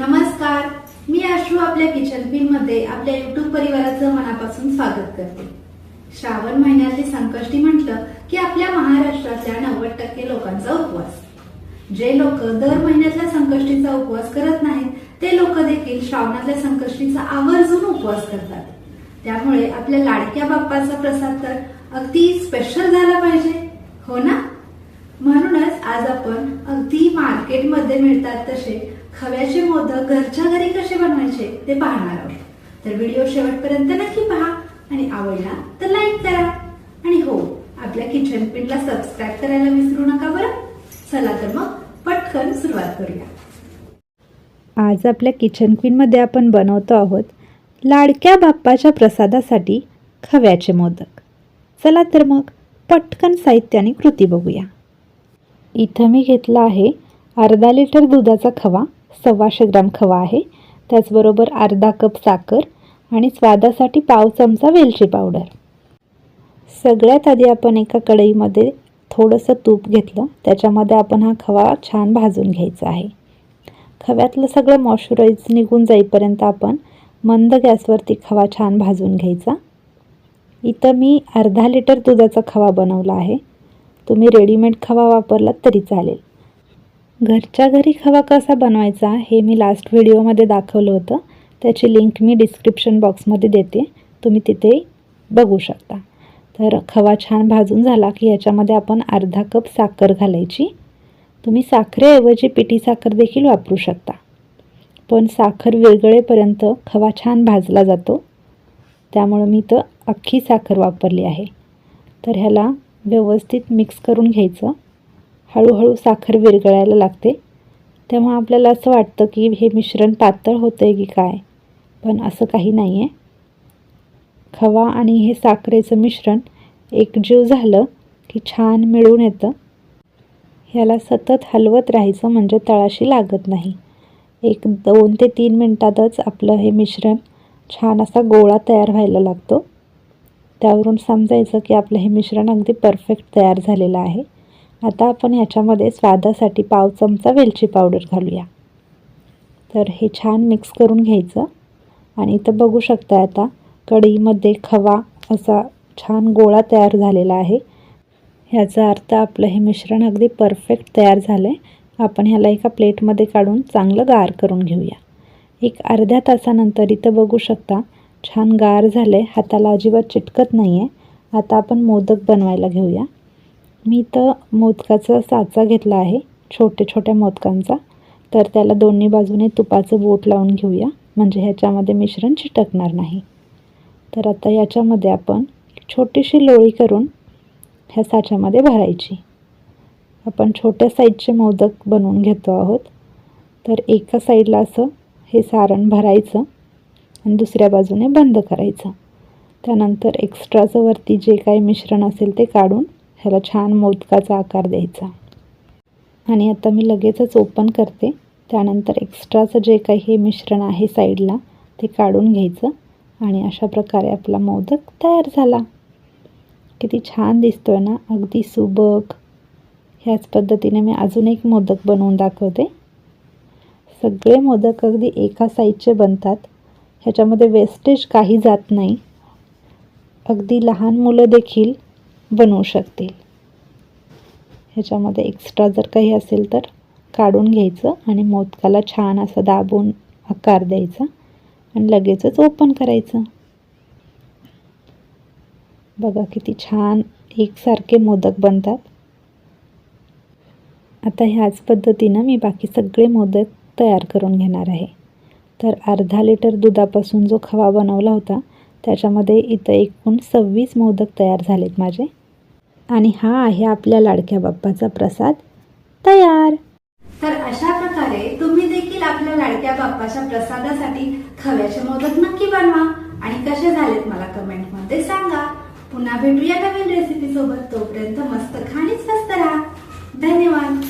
नमस्कार. मी अश्रू आपल्या किचन पिनमध्ये आपल्या युट्यूब परिवाराचं मनापासून स्वागत करते. श्रावण महिन्यातली संकष्टी म्हटलं की आपल्या महाराष्ट्रातल्या नव्वद टक्के लोकांचा उपवास. जे लोक दर महिन्यातल्या संकष्टीचा उपवास करत नाहीत ते लोक देखील श्रावणातल्या संकष्टीचा आवर्जून उपवास करतात. त्यामुळे आपल्या लाडक्या बाप्पाचा प्रसाद तर अगदी स्पेशल झाला पाहिजे हो ना? म्हणूनच आज आपण अगदी मार्केटमध्ये मिळतात तसे खव्याचे मोदक घरच्या घरी कसे बनवायचे ते पाहणार आहोत. तर व्हिडिओ शेवटपर्यंत नक्की पहा आणि आवडला तर लाईक करा. आणि हो आपल्या किचन पिनला सबस्क्राईब करायला विसरू नका बरं. चला तर मग पटकन सुरुवात करूया. आज आपल्या किचन क्वीनमध्ये आपण बनवतो आहोत लाडक्या बाप्पाच्या प्रसादासाठी खव्याचे मोदक. चला तर मग पटकन साहित्य आणि कृती बघूया. इथं मी घेतला आहे अर्धा लिटर दुधाचा खवा. सव्वाशे ग्राम खवा आहे. त्याचबरोबर अर्धा कप साखर आणि स्वादासाठी पाव चमचा वेलची पावडर. सगळ्यात आधी आपण एका कढईमध्ये थोडंसं तूप घेतलं. त्याच्यामध्ये आपण हा खवा छान भाजून घ्यायचा आहे. खव्यातलं सगळं मॉइश्चराईज निघून जाईपर्यंत आपण मंद गॅसवरती खवा छान भाजून घ्यायचा. इथं मी अर्धा लिटर दुधाचा खवा बनवला आहे. तुम्ही रेडीमेड खवा वापरलात तरी चालेल. घरच्या घरी खवा कसा बनवायचा हे मी लास्ट व्हिडिओमध्ये दाखवलं होतं. त्याची लिंक मी डिस्क्रिप्शन बॉक्समध्ये देते. तुम्ही तिथे बघू शकता. तर खवा छान भाजून झाला की याच्यामध्ये आपण अर्धा कप साखर घालायची. तुम्ही साखरेऐवजी पिठी साखर देखील वापरू शकता. पण साखर विरगळेपर्यंत खवा छान भाजला जातो. त्यामुळं मी तर अख्खी साखर वापरली आहे. तर ह्याला व्यवस्थित मिक्स करून घ्यायचं. हळूहळू साखर विरघळायला लागते. तेव्हा आपल्याला असं वाटतं की हे मिश्रण पातळ होतं आहे की काय? पण असं काही नाही आहे खवा आणि हे साखरेचं मिश्रण एकजीव झालं की छान मिळून येतं. ह्याला सतत हलवत राहायचं म्हणजे तळाशी लागत नाही. एक दोन ते तीन मिनटातच आपलं हे मिश्रण छान असा गोळा तयार व्हायला लागतो. त्यावरून समजायचं की आपलं हे मिश्रण अगदी परफेक्ट तयार झालेलं आहे. आता आपण ह्याच्यामध्ये स्वादासाठी पाव चमचा वेलची पावडर घालूया. तर हे छान मिक्स करून घ्यायचं. आणि इथं बघू शकता आता कढईमध्ये खवा असा छान गोळा तयार झालेला आहे. ह्याचा अर्थ आपलं हे मिश्रण अगदी परफेक्ट तयार झालं आहे आपण ह्याला एका प्लेटमध्ये काढून चांगलं गार करून घेऊया. एक अर्ध्या तासानंतर इथं बघू शकता छान गार झालं आहे हाताला अजिबात चिटकत नाही आहे आता आपण मोदक बनवायला घेऊया. मी इथं मोदकाचा साचा घेतला आहे छोटे छोट्या मोदकांचा. तर त्याला दोन्ही बाजूने तुपाचं बोट लावून घेऊया म्हणजे ह्याच्यामध्ये मिश्रण चिटकणार नाही. तर आता याच्यामध्ये आपण छोटीशी लोळी करून ह्या साच्यामध्ये भरायची. आपण छोट्या साईजचे मोदक बनवून घेतो आहोत. तर एका साईडला असं हे सारण भरायचं आणि दुसऱ्या बाजूने बंद करायचं. त्यानंतर एक्स्ट्राचं वरती जे काही मिश्रण असेल ते काढून ह्याला छान मोदकाचा आकार द्यायचा. आणि आता मी लगेचच ओपन करते. त्यानंतर एक्स्ट्राचं जे काही हे मिश्रण आहे साईडला ते काढून घ्यायचं. आणि अशा प्रकारे आपला मोदक तयार झाला. किती छान दिसतोय ना? अगदी सुबक. ह्याच पद्धतीने मी अजून एक मोदक बनवून दाखवते. सगळे मोदक अगदी एका साईजचे बनतात. ह्याच्यामध्ये वेस्टेज काही जात नाही. अगदी लहान मुलं देखील बनवू शकतील. ह्याच्यामध्ये एक्स्ट्रा जर काही असेल तर काढून घ्यायचं आणि मोदकाला छान असं दाबून आकार द्यायचा आणि लगेचच ओपन करायचं. बघा किती छान एकसारखे मोदक बनतात. आता ह्याच पद्धतीनं मी बाकी सगळे मोदक तयार करून घेणार आहे. तर अर्धा लिटर दुधापासून जो खवा बनवला होता त्याच्यामध्ये इथं एकूण सव्वीस मोदक तयार झालेत माझे. आणि हा आहे आपल्या लाडक्या बाप्पाचा प्रसाद तयार. तर अशा प्रकारे तुम्ही देखील आपल्या लाडक्या बाप्पाच्या प्रसादासाठी खव्याचे मोदक नक्की बनवा. आणि कसे झालेत मला कमेंटमध्ये सांगा. पुन्हा भेटूया नवीन रेसिपी सोबत. तोपर्यंत मस्त खाणीच मस्त राहा. धन्यवाद.